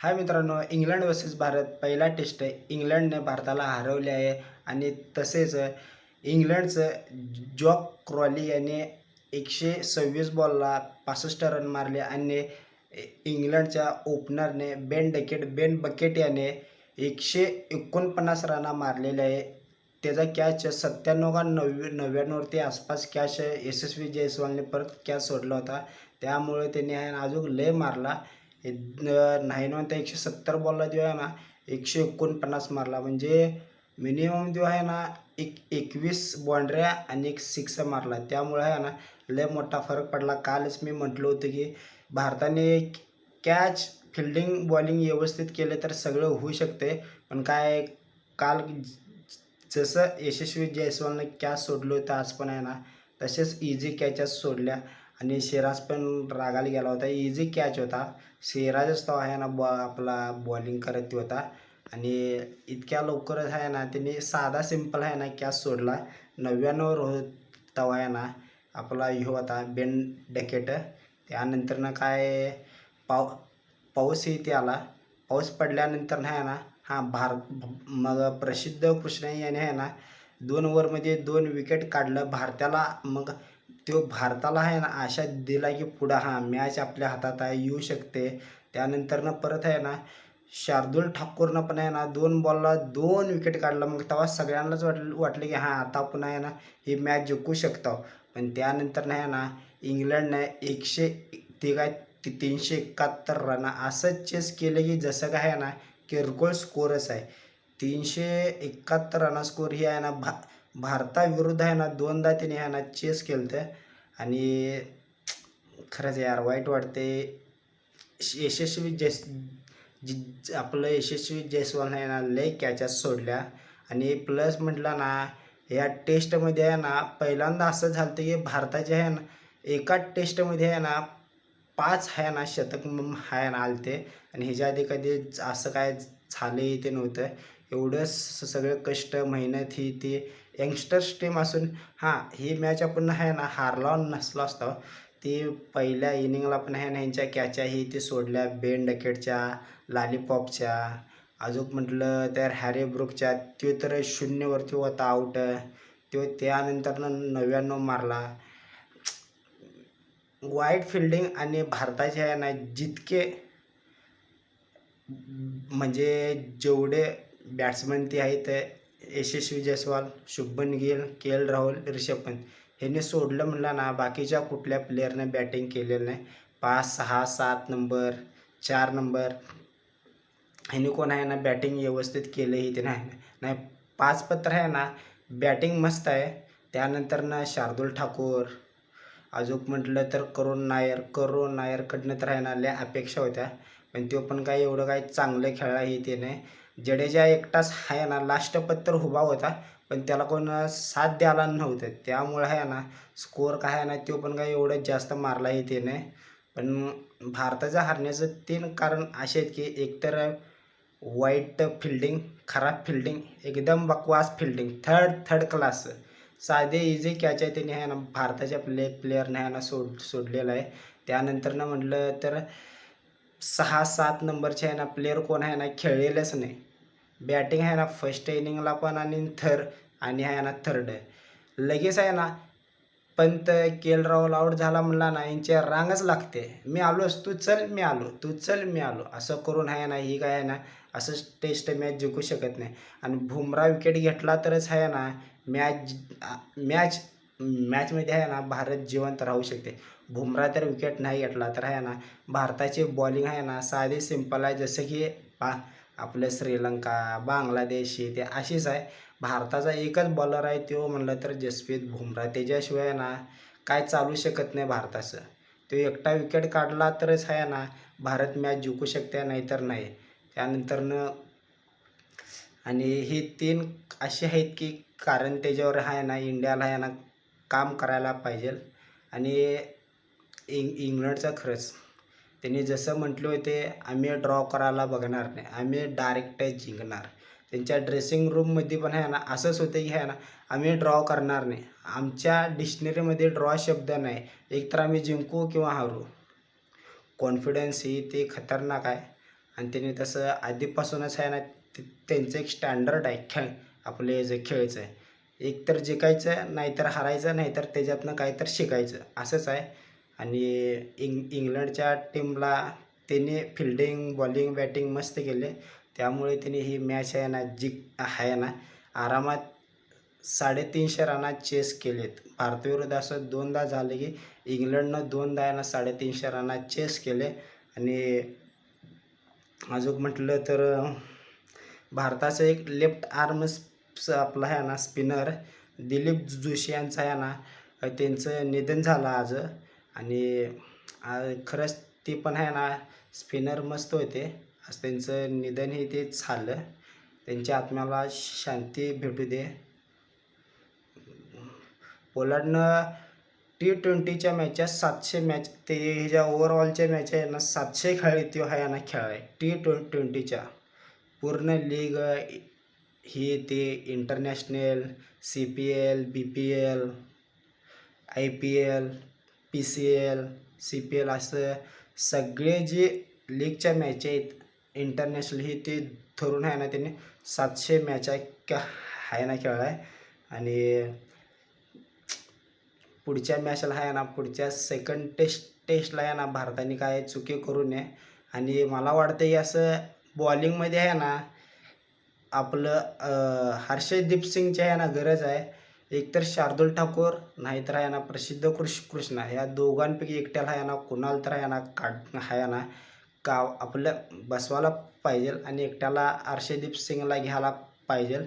हाय मित्रांनो England versus Bharat पहिला taste आहे. इंग्लंडने भारताला हरवले आहे आणि तसेच इंग्लंडचं जॉक क्रॉली याने एकशे सव्वीस बॉलला पासष्ट रन मारले आणि इंग्लंडच्या ओपनरने बेन डकेट बेन बकेट याने एकशे एकोणपन्नास रना मारलेले आहे. त्याचा कॅच सत्त्याण्णव का नव्वे नव्याण्णववरती आसपास कॅच यशस्वी जयस्वालने परत कॅच सोडला होता. त्यामुळे त्याने अजून लय मारला. नाही म्हणता एकशे सत्तर बॉलला जो आहे ना एकशे एकोणपन्नास मारला. म्हणजे मिनिमम जो आहे ना एक एकवीस बॉन्ड्र्या आणि एक सिक्स मारला. त्यामुळे आहे ना लय मोठा फरक पडला. कालच मी म्हटलं होतं की भारताने कॅच फिल्डिंग बॉलिंग व्यवस्थित केले तर सगळं होऊ शकते. पण काय काल जसं यशस्वी जयस्वालनं कॅच सोडलं होतं आज पण आहे ना तसेच इझी कॅचेस सोडल्या. आणि सिराज पण रागाला गेला होता. इझी कॅच होता. सिराजच तो आहे ना बॉ आपला बॉलिंग करत होता. आणि इतक्या लवकरच आहे ना त्यांनी साधा सिंपल आहे ना कॅच सोडला. नव्याण्णववर होत तेव्हा आहे ना आपला ह्यो होता बेन डकेट. त्यानंतर ना काय पाव पाऊस इथे आला. पाऊस पडल्यानंतर आहे ना हां भारत मग प्रसिद्ध कृष्ण याने आहे ना दोन ओव्हरमध्ये दोन विकेट काढलं. भारताला मग तो भारताला आहे ना आशा दिला की पुढं हां मॅच आपल्या हातात आहे येऊ शकते. त्यानंतरनं परत आहे ना शार्दुल ठाकूरनं पण आहे ना दोन बॉलला दोन विकेट काढलं. मग तेव्हा सगळ्यांनाच वाट वाटलं की हां आता आपण आहे ना ही मॅच जिंकू शकतो. पण त्यानंतर नाही आहे ना इंग्लंडनं एकशे ते काय ती तीनशे एकाहत्तर रन असंच चेस केलं की जसं काय आहे ना किरकोळ स्कोरच आहे. तीनशे एकाहत्तर रन स्कोर ही आहे ना भा भारताविरुद्ध आहे ना दोनदा तिने आहे ना चेस केलं तर आणि खरंच यार वाईट वाटते यशस्वी जयस जी आपलं यशस्वी जयस्वाल आहे ना लय कॅचेस सोडल्या. आणि प्लस म्हटलं ना या टेस्टमध्ये आहे ना पहिल्यांदा असं झालं की भारताचे आहे ना एका टेस्टमध्ये आहे ना पाच आहे ना शतक आहे ना आलते. आणि ह्याच्या आधी कधी असं काय झालंही ते नव्हतं. एवढं स- सगळं कष्ट मेहनत ही ती यंगस्टर्स टीम असून हां ही मॅच आपण आहे ना हारला नसलो असतो ती पहिल्या इनिंगला पण आहे ना ह्यांच्या कॅचाही ते सोडल्या बेन डकेटच्या लॉलीपॉपच्या अजून म्हटलं तर हॅरी ब्रुकच्या तो तर शून्यवरती होता आऊट तो त्यानंतरनं नव्याण्णव मारला. वाईट फिल्डिंग आणि भारताच्या आहे ना जितके म्हणजे जेवढे बॅट्समन ते आहेत यशस्वी जयस्वाल शुभमन गिल के एल राहुल रिषभ पंत. ह्यांनी सोडलं म्हणलं ना बाकीच्या कुठल्या प्लेअरनं बॅटिंग केलेलं नाही. पाच सहा सात नंबर चार नंबर ह्यांनी कोण आहे ना बॅटिंग व्यवस्थित केलंही ते नाही. नाही पाच पत्र आहे ना बॅटिंग मस्त आहे. त्यानंतर ना शार्दुल ठाकूर. अजून म्हटलं तर करुण नायर करुण नायरकडनं तर आहे ना लय अपेक्षा होत्या. पण तो पण काही एवढं काही चांगलं खेळाही ते नाही. जडेजा एकटाच आहे ना लास्ट पत्तर उभा होता पण त्याला कोण साथ द्यायला नव्हतं. त्यामुळे आहे ना स्कोअर काय आहे ना तो पण काही एवढं जास्त मारला येते नाही पण भारताचं हारण्याचं तीन कारण असे आहेत की एकतर वाईट फिल्डिंग खराब फिल्डिंग एकदम बकवास फिल्डिंग थर्ड थर्ड क्लास साधे इझी कॅच आहे त्याने आहे ना भारताच्या प्ले प्लेयरने आहे ना सोड सोडलेलं आहे. त्यानंतर ना म्हटलं तर सहा सात नंबरचे आहे ना प्लेअर कोण आहे ना खेळलेलंच नाही. बॅटिंग आहे ना फर्स्ट इनिंगला पण आणि थर्ड आणि आहे ना थर्ड लगेच आहे ना Pant K L Rahul out झाला म्हणला ना यांच्या रांगच लागते. मी आलोच तू चल मी आलो तू चल मी आलो. असं करून आहे ना ही काय आहे ना असं टेस्ट मॅच जिंकू शकत नाही. आणि बुमरा विकेट घेतला तरच आहे ना मॅच मॅच मॅचमध्ये आहे ना भारत जिवंत राहू शकते. बुमरा तर विकेट नाही घेतला तर आहे ना भारताची बॉलिंग आहे ना साधी सिंपल आहे. जसं की पा आपलं श्रीलंका बांगलादेश हे ते अशीच आहे. भारताचा एकच बॉलर आहे तो म्हणलं तर जसप्रीत बुमरा. त्याच्याशिवाय ना काय चालू शकत नाही भारताचं. तो एकटा विकेट काढला तरच आहे ना भारत मॅच जिंकू शकते नाहीतर नाही. त्यानंतरनं आणि हे तीन असे आहेत की कारण त्याच्यावर आहे ना इंडियाला आहे ना काम करायला पाहिजे. आणि इंग इंग्लंडचा खरंच त्यांनी जसं म्हटलं होते आम्ही ड्रॉ करायला बघणार नाही आम्ही डायरेक्ट जिंकणार. त्यांच्या ड्रेसिंग रूममध्ये पण आहे ना असंच होतं की आहे ना आम्ही ड्रॉ करणार नाही आमच्या डिक्शनरीमध्ये ड्रॉ शब्द नाही एकतर आम्ही जिंकू किंवा हारू. कॉन्फिडन्स ही ते खतरनाक आहे. आणि त्यांनी तसं आधीपासूनच आहे ना त्यांचं एक स्टँडर्ड आहे खेळ आपले जे खेळचं आहे. एक तर जिंकायचं नाहीतर हारायचं नाहीतर त्याच्यातनं काहीतर शिकायचं असंच आहे. आणि इंग इंग्लंडच्या टीमला त्याने फिल्डिंग बॉलिंग बॅटिंग मस्त केले. त्यामुळे त्याने ही मॅच आहे ना जिक आहे ना आरामात साडेतीनशे रनात चेस केलेत. भारताविरुद्ध असं दोनदा झालं की इंग्लंडनं दोनदा आहे ना साडेतीनशे रनात चेस केले. आणि अजून म्हटलं तर भारताचं एक लेफ्ट आर्म आपला आहे ना स्पिनर दिलीप जोशी यांचं आहे ना त्यांचं निधन झालं आज. आणि खरंच ते पण आहे ना स्पिनर मस्त होते. आज त्यांचं निधन हे ते झालं. त्यांच्या आत्म्याला शांती भेटू दे. पोलंडनं टी ट्वेंटीच्या मॅचेस सातशे मॅच ते ह्याच्या ओव्हरऑलच्या मॅच आहे ना सातशे खेळी तो आहे ना खेळ आहे. टी ट्वें ट्वेंटीच्या पूर्ण लीग ही ते international C P L B P L I P L P C L C P L असं सगळे जे लीगच्या मॅच आहेत इंटरनॅशनल ही ते धरून आहे ना त्यांनी सातशे मॅच आहे का आहे ना खेळला आहे आणि पुढच्या मॅचला आहे ना पुढच्या सेकंड टेस्ट टेस्टला आहे ना भारताने काय चुकी करू नये. आणि मला वाटतं की असं बॉलिंगमध्ये आहे ना आपलं हर्षदीप सिंगची आहे ना गरज आहे. एकतर शार्दुल ठाकूर नाहीतर आहे ना प्रसिद्ध कृष कृष्णा. या दोघांपैकी एकट्याला आहे ना कुणाला तर आहे ना काढ आहे ना का आपलं बसवायला पाहिजे आणि एकट्याला अर्षदीप सिंगला घ्यायला पाहिजे